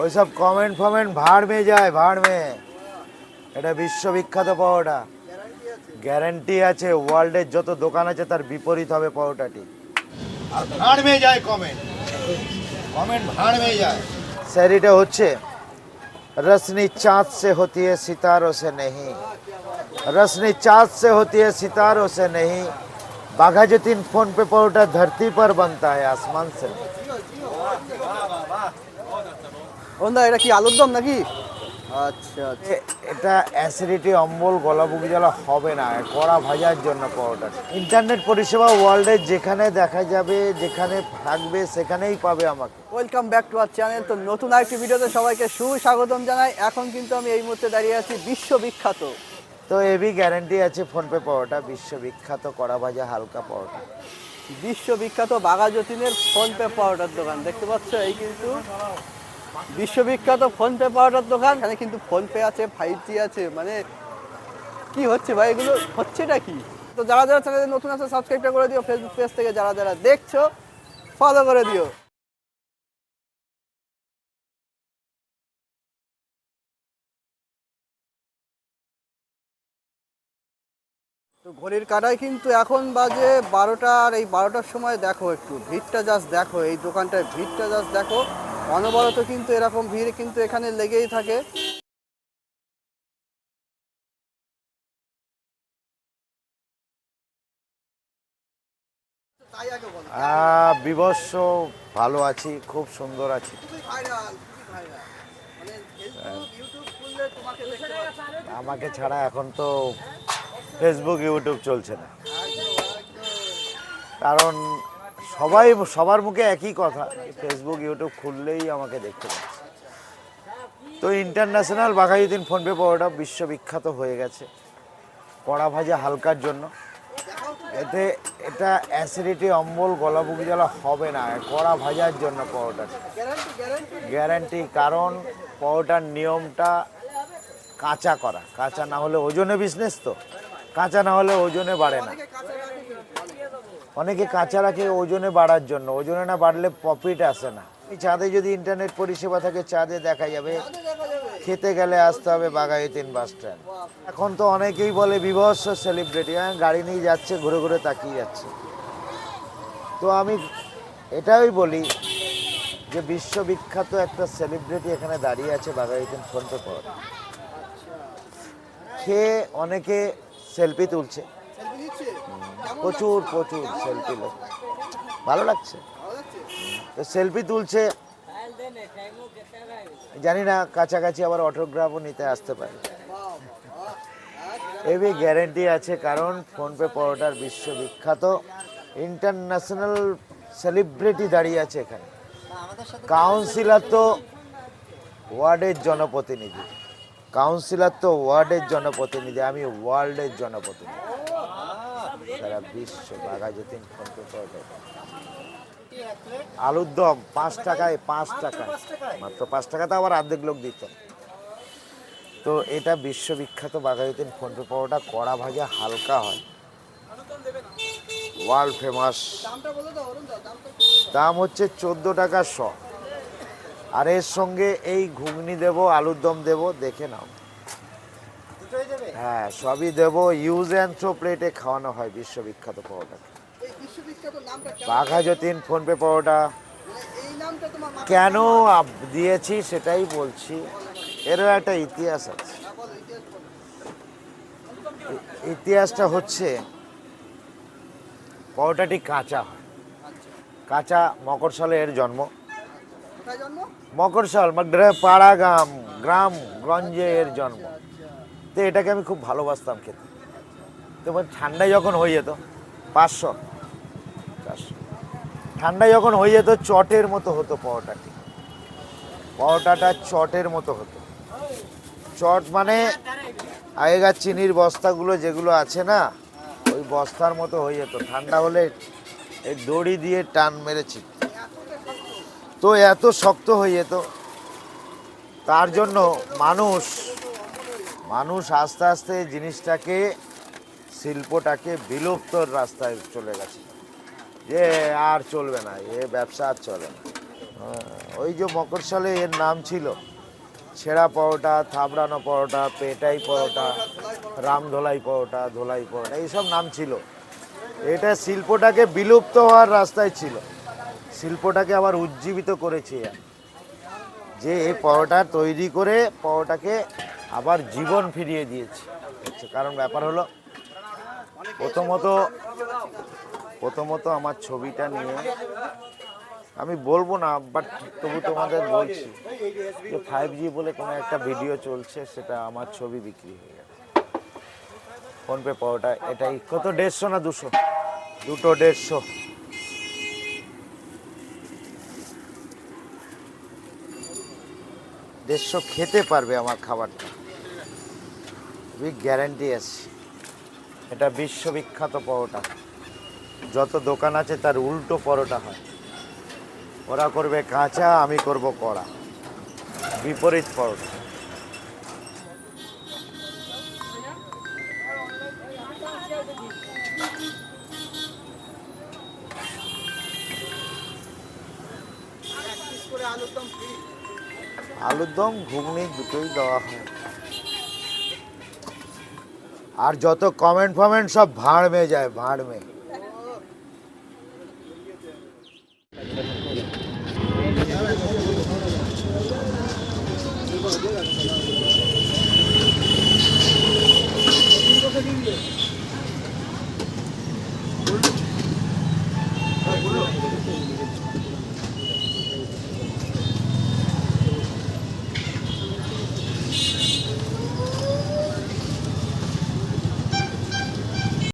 ওইসব কমেন্ট ফমেন্ট ভাড় মে যায় ভাড় মে এটা বিশ্ববিখ্যাত পাওয়াটা গ্যারান্টি আছে ওয়ার্ল্ডের যত দোকান আছে তার বিপরীত হবে পাওয়াটাটি আর ভাড় মে যায় কমেন্ট কমেন্ট ভাড় মে যায় স্যার এটা হচ্ছে रसनी चाँद से होती है सितारों से नहीं रसनी चाँद से होती है सितारों से नहीं बाघा जतीन फोन पे परोटा धरती पर बनता है आसमान से বন্ধু এটা কি আলুর দম নাকি? আচ্ছা আচ্ছা। এটা অ্যাসিডিটি অম্বল গলা বুকি জ্বালা হবে না কড়া ভাজার জন্য পরোটা। ইন্টারনেট পরিষেবা ওয়ার্ল্ডের যেখানে দেখা যাবে যেখানে থাকবে সেখানেই পাবে আমাকে। Welcome back to our channel তো নতুন আরেকটি ভিডিওতে সবাইকে সুস্বাগতম জানাই। এখন কিন্তু আমি এই মুহূর্তে দাঁড়িয়ে আছি বিশ্ববিখ্যাত। তো এবি গ্যারান্টি আছে ফোনপে পরোটা বিশ্ববিখ্যাত কড়া ভাজা হালকা পরোটা। বিশ্ববিখ্যাত বাঘা যতীনের ফোনপে পাউডার দোকান দেখতে পাচ্ছ? এই কিন্তু বিশ্ববিখ্যাত ফোনপে পাউডার দোকান। এখানে কিন্তু ফোনপে আছে ফাইভ জি আছে মানে কি হচ্ছে ভাই এগুলো? হচ্ছেটা কি? তো যারা যারা চ্যানেলে নতুন আছে সাবস্ক্রাইবটা করে দিও ফেসবুক পেজ থেকে যারা যারা দেখছ ফলো করে দিও। তো ঘড়ির কাটায় কিন্তু এখন বাজে বারোটা, আর এই বারোটার সময় দেখো একটু, ভিড়টা জাস্ট দেখো, এই দোকানটায় ভিড়টা জাস্ট দেখো। অনবরত কিন্তু এরকম ভিড় কিন্তু এখানে লেগেই থাকে। বিবস্ব ভালো আছি খুব সুন্দর আছি। মানে। আমাকে ছাড়া এখন তো ফেসবুক ইউটিউব চলছে না। কারণ সবাই, সবার মুখে একই কথা। ফেসবুক ইউটিউব খুললেই আমাকে দেখতে পাচ্ছে। তো ইন্টারন্যাশনাল বাঘাইদিন ফোনপে পাওয়াটা বিশ্ববিখ্যাত হয়ে গেছে। কড়া ভাজা হালকার জন্য। এতে, এটা অ্যাসিডিটি অম্বল, গলা বুকি জ্বালা হবে না। কড়া ভাজার জন্য পাওয়াটা গ্যারান্টি কারণ পাওয়াটার নিয়মটা কাঁচা করা। কাঁচা না হলে ওজনে বিজনেস তো। কাঁচা না হলে ওজনে বাড়ে না। অনেকে কাঁচা রাখে ওজনে বাড়ার জন্য। ওজনে না বাড়লে প্রফিট আসে না। এই চাঁদে যদি ইন্টারনেট পরিষেবা থাকে চাঁদে দেখা যাবে। খেতে গেলে আসতে হবে বাগাইতিন বাস স্ট্যান্ড এখন তো অনেকেই বলে বিভৎস সেলিব্রিটি হ্যাঁ গাড়ি নিয়ে যাচ্ছে, ঘুরে ঘুরে তাকিয়ে যাচ্ছে। তো আমি এটাই বলি যে বিশ্ববিখ্যাত একটা সেলিব্রিটি এখানে দাঁড়িয়ে আছে বাগাইতিন ফোনপে পর খেয়ে অনেকে সেলফি তুলছে। প্রচুর প্রচুর সেলফি ভালো লাগছে? তো সেলফি তুলছে। জানি না, কাছাকাছি আবার অটোগ্রাফও নিতে আসতে পারে। এবি গ্যারেন্টি আছে, কারণ ফোনপে পরোটার বিশ্ববিখ্যাত ইন্টারন্যাশনাল সেলিব্রিটি দাঁড়িয়ে আছে এখানে। কাউন্সিলর তো ওয়ার্ডের জনপ্রতিনিধি। কাউন্সিলর তো ওয়ার্ডের জনপ্রতিনিধি, আমি ওয়ার্ল্ডের জনপ্রতিনিধি। সারা বিশ্ব বাঘা যতীন ফোনপে পরোটা আলুর দম পাঁচ টাকায় পাঁচ টাকা মাত্র পাঁচ টাকাতে আবার অর্ধেক লোক দিত। তো এটা বিশ্ববিখ্যাত বাঘাযতীন ফোনপে পাওয়াটা কড়া ভাজা হালকা হয়। World famous. দাম হচ্ছে চোদ্দ টাকা শ। আর এর সঙ্গে এই ঘুগনি দেবো আলুর দম দেবো দেখে নাও। হ্যাঁ সবই দেবো। ইউজ অ্যান্ড থ্রো প্লেটে খাওয়ানো হয় বিশ্ববিখ্যাত নামটা কেমন? বাঘাযতীন ফোনপে মাথায় কেন দিয়েছি সেটাই বলছি। এরও একটা ইতিহাস আছে। ইতিহাসটা হচ্ছে পাওয়াটাটি কাঁচা হয়। আচ্ছা। কাঁচা মকরশালে এর জন্ম। মকরশাল মানে পাড়া গ্রাম গ্রাম গঞ্জে এর জন্ম। আচ্ছা। তো এটাকে আমি খুব ভালোবাসতাম খেতে। তো ঠান্ডায় যখন হয়ে যেত, পাঁচশো, চারশো। ঠান্ডায় যখন হয়ে যেত, চটের মতো হতো পাওয়াটাটি পাওয়াটাটা চটের মতো হতো। চট মানে আগেকার চিনির বস্তাগুলো যেগুলো আছে না, ওই বস্তার মতো হয়ে যেত। ঠান্ডা হলে এই দড়ি দিয়ে টান মেরেছি। তো এত শক্ত হয়ে যেত। তার জন্য মানুষ মানুষ আস্তে আস্তে জিনিসটাকে, শিল্পটাকে বিলুপ্তর রাস্তায় চলে গেছে। যে আর চলবে না, এ ব্যবসা আর চলে না। ওই যে মকরশালে এর নাম ছিল। ছেঁড়া পরোটা, থাবড়ানো পরোটা, পেটাই পরোটা রামধোলাই পরোটা, ধোলাই পরোটা, এইসব নাম ছিল। এটা শিল্পটাকে বিলুপ্ত হওয়ার রাস্তায় ছিল। শিল্পটাকে আবার উজ্জীবিত করেছে। যে এই পরোটা তৈরি করে পরোটাকে আবার জীবন ফিরিয়ে দিয়েছে। কারণ ব্যাপার হলো, প্রথমত প্রথমত আমার ছবিটা নিয়ে আমি বলব না বাট তবু তোমাদের বলছি যে ফাইভ জি বলে কোনো একটা ভিডিও চলছে, সেটা আমার ছবি বিক্রি হয়ে গেছে। ফোনপে পাওয়াটা এটাই। কত দেড়শো না দুশো? দুটো দেড়শো। দেড়শো খেতে পারবে আমার খাবারটা। খুবই গ্যারান্টি আছে। এটা বিশ্ববিখ্যাত পরোটা। যত দোকান আছে তার উল্টো পরোটা হয়। ওরা করবে কাঁচা, আমি করব কড়া। বিপরীত পরোটা। আলুর দম ঘুগনি দুটোই দেওয়া হয়। আর যত কমেন্ট ফমেন্ট সব ভাঁড় মে যায় ভাঁড় মে